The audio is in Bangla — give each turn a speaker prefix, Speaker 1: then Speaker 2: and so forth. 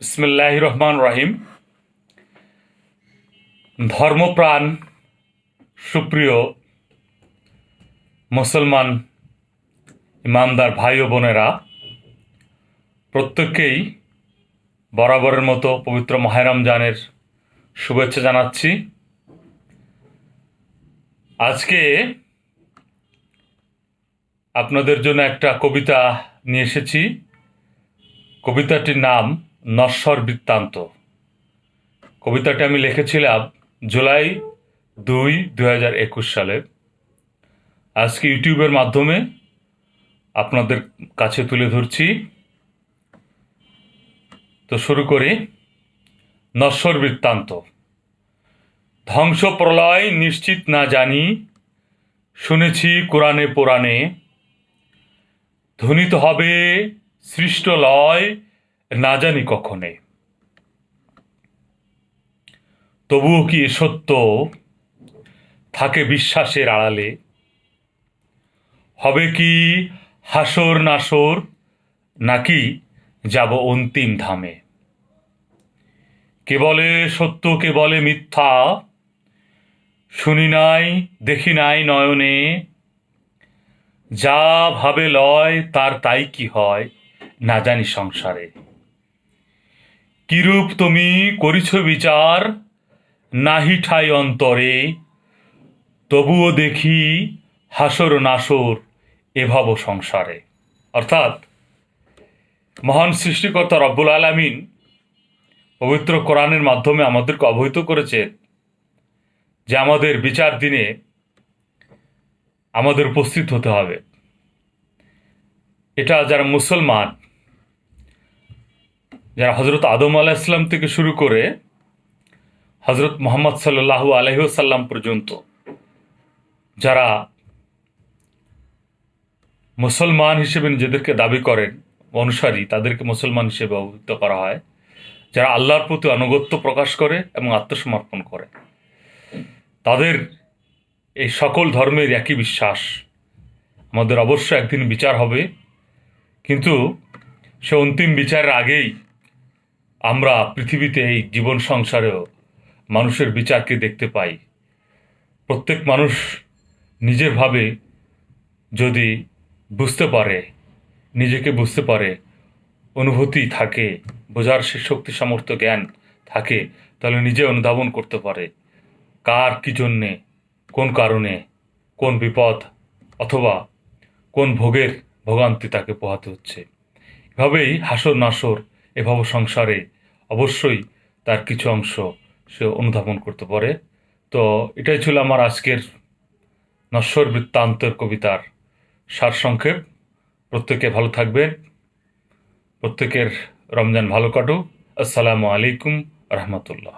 Speaker 1: বিসমিল্লাহ রহমান রাহিম ধর্মপ্রাণ, সুপ্রিয় মুসলমান ইমানদার ভাই ও বোনেরা, প্রত্যেককেই বরাবরের মতো পবিত্র মাহেরমজানের শুভেচ্ছা জানাচ্ছি। আজকে আপনাদের জন্য একটা কবিতা নিয়ে এসেছি। কবিতাটির নাম নশ্বর বৃত্তান্ত। কবিতাটি আমি লিখেছিলাম জুলাই দুই দু হাজার একুশ সালে। আজকে ইউটিউবের মাধ্যমে আপনাদের কাছে তুলে ধরছি। তো শুরু করি। নশ্বর বৃত্তান্ত। ধ্বংস প্রলয় নিশ্চিত না জানি, শুনেছি কোরআনে পুরাণে। ধ্বনিত হবে সৃষ্ট লয় না জানি কখনে তবুও কি সত্য থাকে বিশ্বাসের আড়ালে? হবে কি হাসর নাসর নাকি যাব অন্তিম ধামে? কে বলে সত্য, কে বলে মিথ্যা? শুনি নাই, দেখি নাই নয়নে। যা ভাবে লয়, তার তাই কি হয়? না জানি সংসারে। কিরূপ তুমি করিছ বিচার? নাহি ঠাই অন্তরে। তবুও দেখি হাসর নাসর এভাব সংসারে। অর্থাৎ মহান সৃষ্টিকর্তা রব্বুল আলামিন পবিত্র কোরআনের মাধ্যমে আমাদেরকে অবহিত করেছে যে আমাদের বিচার দিনে আমাদের উপস্থিত হতে হবে। এটা যারা মুসলমান যারা হজরত আদম আলাহ ইসলাম থেকে শুরু করে হজরত মোহাম্মদ সাল্লাহ আলহিসাল্লাম পর্যন্ত, যারা মুসলমান হিসেবে নিজেদেরকে দাবি করেন, অনুসারী, তাদেরকে মুসলমান হিসেবে অভিহিত করা হয়, যারা আল্লাহর প্রতি আনুগত্য প্রকাশ করে এবং আত্মসমর্পণ করে। তাদের এই সকল ধর্মের একই বিশ্বাস। আমাদের অবশ্য একদিন বিচার হবে, কিন্তু সে অন্তিম বিচারের আগেই আমরা পৃথিবীতে এই জীবন সংসারেও মানুষের বিচারকে দেখতে পাই। প্রত্যেক মানুষ নিজের ভাবে যদি বুঝতে পারে, নিজেকে বুঝতে পারে, অনুভূতি থাকে, বোঝার সে শক্তি, সামর্থ্য, জ্ঞান থাকে, তাহলে নিজে অনুধাবন করতে পারে। কার কি জন্যে, কোন কারণে, কোন বিপদ অথবা কোন ভোগের ভোগান্তি তাকে পোহাতে হচ্ছে। এভাবেই হাসর নাসর এভাবে সংসারে অবশ্যই তার কিছু অংশ সে অনুধাবন করতে পারে। তো এটাই ছিল আমার আজকের নশ্বর বৃত্তান্তের কবিতার সারসংক্ষেপ। প্রত্যেকে ভালো থাকবেন। প্রত্যেকের রমজান ভালো কাটুক। আসসালামু আলাইকুম রহমতুল্লাহ